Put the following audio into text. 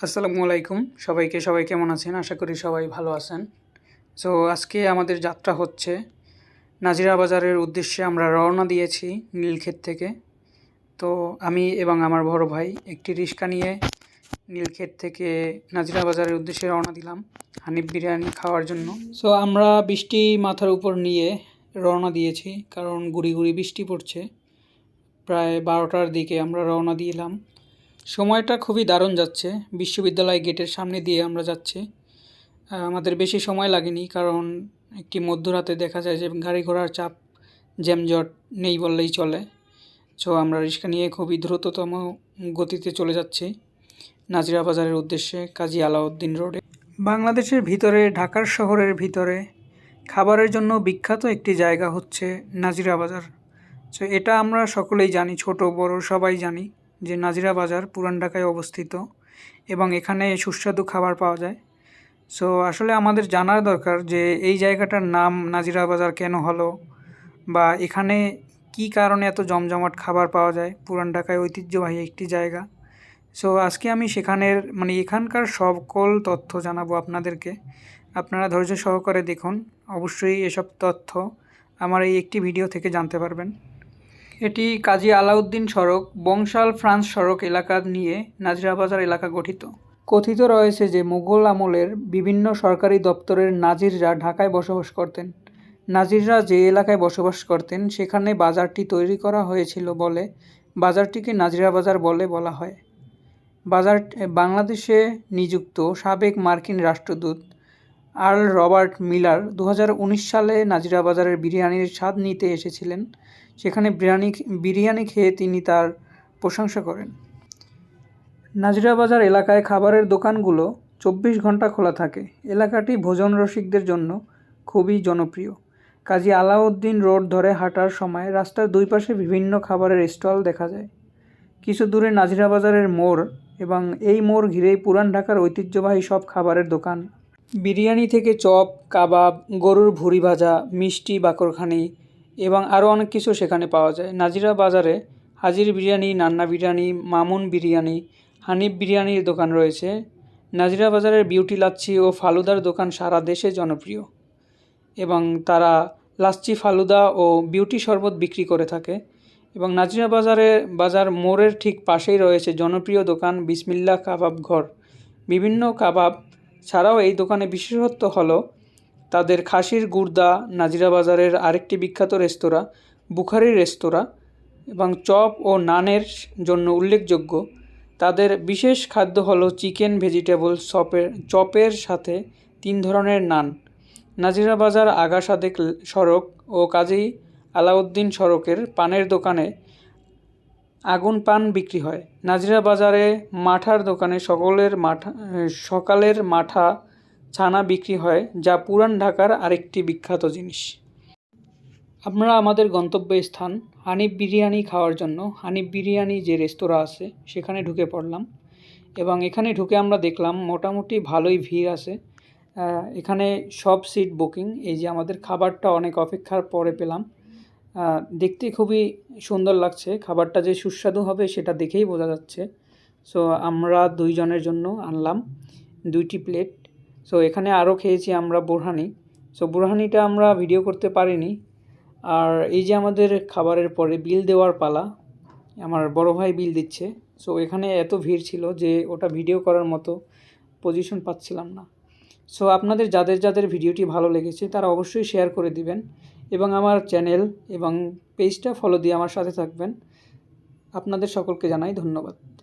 আসসালামু আলাইকুম। সবাইকে, সবাই কেমন আছেন? আশা করি সবাই ভালো আছেন। সো আজকে আমাদের যাত্রা হচ্ছে নাজিরা বাজারের উদ্দেশ্যে আমরা রওনা দিয়েছি নীলক্ষেত থেকে। তো আমি এবং আমার বড় ভাই একটি রিক্সা নিয়ে নীলক্ষেত থেকে নাজিরা বাজারের উদ্দেশ্যে রওনা দিলাম হানিফ বিরিয়ানি খাওয়ার জন্য। সো আমরা বৃষ্টি মাথার উপর নিয়ে রওনা দিয়েছি কারণ গুড়ি গুড়ি বৃষ্টি পড়ছে। প্রায় বারোটার দিকে আমরা রওনা দিলাম। সময়টা খুবই দারুণ যাচ্ছে। বিশ্ববিদ্যালয় গেটের সামনে দিয়ে আমরা যাচ্ছি। আমাদের বেশি সময় লাগেনি কারণ একটি মধ্যরাতে দেখা যায় যে গাড়ি ঘোড়ার চাপ জ্যামজট নেই বললেই চলে। সো আমরা রিক্সা নিয়ে খুবই দ্রুততম গতিতে চলে যাচ্ছি নাজিরা বাজারের উদ্দেশ্যে কাজী আলাউদ্দিন রোডে। বাংলাদেশের ভিতরে, ঢাকার শহরের ভিতরে খাবারের জন্য বিখ্যাত একটি জায়গা হচ্ছে নাজিরা বাজার। সো এটা আমরা সকলেই জানি, ছোট, বড়, সবাই জানি। যে নাজিরা বাজার পুরান ঢাকায় অবস্থিত এবং এখানে সুস্বাদু খাবার পাওয়া যায়। সো আসলে আমাদের জানার দরকার যে এই জায়গাটার নাম নাজিরা বাজার কেন হলো বা এখানে কি কারণে এত জমজমাট খাবার পাওয়া যায়? পুরান ঢাকায় ঐতিহ্যবাহী একটি জায়গা। সো আজকে আমি সেখানের মানে এখানকার সকল তথ্য জানাব আপনাদেরকে। আপনারা ধৈর্য সহকারে দেখুন। অবশ্যই এসব তথ্য আমার এই একটি ভিডিও থেকে জানতে পারবেন। এটি কাজী আলাউদ্দিন সড়ক, বংশাল ফ্রান্স সড়ক এলাকা নিয়ে নাজিরা বাজার এলাকা গঠিত। কথিত রয়েছে যে মুঘল আমলের বিভিন্ন সরকারি দপ্তরের নাজিররা ঢাকায় বসবাস করতেন। নাজিররা যে এলাকায় বসবাস করতেন, সেখানে বাজারটি তৈরি করা হয়েছিল বলে বাজারটিকে নাজিরা বাজার বলে বলা হয়। বাজার বাংলাদেশে নিযুক্ত সাবেক মার্কিন রাষ্ট্রদূত আর্ল রবার্ট মিলার দু হাজার উনিশ সালে নাজিরা বাজারের বিরিয়ানির স্বাদ নিতে এসেছিলেন, সেখানে বিরিয়ানি বিরিয়ানি খেয়ে তিনি তার প্রশংসা করেন। নাজিরা বাজার এলাকায় খাবারের দোকানগুলো চব্বিশ ঘণ্টা খোলা থাকে। এলাকাটি ভোজন রসিকদের জন্য খুবই জনপ্রিয়। কাজী আলাউদ্দিন রোড ধরে হাঁটার সময় রাস্তার দুই পাশে বিভিন্ন খাবারের স্টল দেখা যায়। কিছু দূরে নাজিরা বাজারের মোড় এবং এই মোড় ঘিরেই পুরান ঢাকার ঐতিহ্যবাহী সব খাবারের দোকান বিরিয়ানি থেকে চপ, কাবাব, গরুর ভুড়ি ভাজা, মিষ্টি, বাকরখানি এবং আরও অনেক কিছু সেখানে পাওয়া যায়। নাজিরা বাজারে হাজির বিরিয়ানি, নান্না বিরিয়ানি, মামুন বিরিয়ানি, হানিফ বিরিয়ানির দোকান রয়েছে। নাজিরা বাজারের বিউটি লাচ্ছি ও ফালুদার দোকান সারা দেশে জনপ্রিয় এবং তারা লাচ্ছি ফালুদা ও বিউটি শরবত বিক্রি করে থাকে এবং নাজিরা বাজারে বাজার মোড়ের ঠিক পাশেই রয়েছে জনপ্রিয় দোকান বিসমিল্লা কাবাব ঘর। বিভিন্ন কাবাব ছাড়াও এই দোকানে বিশেষত্ব হলো তাদের খাসির গুর্দা নাজিরা বাজারের আরেকটি বিখ্যাত রেস্তোরাঁ বুখারি রেস্তোরাঁ এবং চপ ও নানের জন্য উল্লেখযোগ্য। তাদের বিশেষ খাদ্য হলো চিকেন, ভেজিটেবল চপের চপের সাথে তিন ধরনের নান। নাজিরা বাজার আগা সাদেক সড়ক ও কাজী আলাউদ্দিন সড়কের পানের দোকানে আগুন পান বিক্রি হয়। নাজিরা বাজারে মাঠার দোকানে সকলের মাঠা, সকালের মাঠা ছানা বিক্রি হয়, যা পুরান ঢাকার আরেকটি বিখ্যাত জিনিস। আমরা আমাদের গন্তব্য স্থান হানিফ বিরিয়ানি খাওয়ার জন্য, হানিফ বিরিয়ানি যে রেস্তোরাঁ আছে, সেখানে ঢুকে পড়লাম। এবং এখানে ঢুকে আমরা দেখলাম মোটামুটি ভালোই ভিড় আছে। এখানে সব সিট বুকিং, এই যে আমাদের খাবারটা অনেক অপেক্ষার পরে পেলাম। দেখতে খুবই সুন্দর লাগছে। খাবারটা যে সুস্বাদু হবে সেটা দেখেই বোঝা যাচ্ছে। সো আমরা দুইজনের জন্য আনলাম দুইটি প্লেট। সো এখানে আরও খেয়েছি আমরা বোরহানি। সো বোরহানিটা আমরা ভিডিও করতে পারিনি। আর এই যে আমাদের খাবারের পরে বিল দেওয়ার পালা, আমার বড় ভাই বিল দিচ্ছে। সো এখানে এত ভিড় ছিল যে ওটা ভিডিও করার মতো পজিশন পাচ্ছিলাম না। সো আপনাদের যাদের যাদের ভিডিওটি ভালো লেগেছে তারা অবশ্যই শেয়ার করে দিবেন। এবং আমার চ্যানেল এবং পেজটা ফলো দিয়ে আমার সাথে থাকবেন। আপনাদের সকলকে জানাই ধন্যবাদ।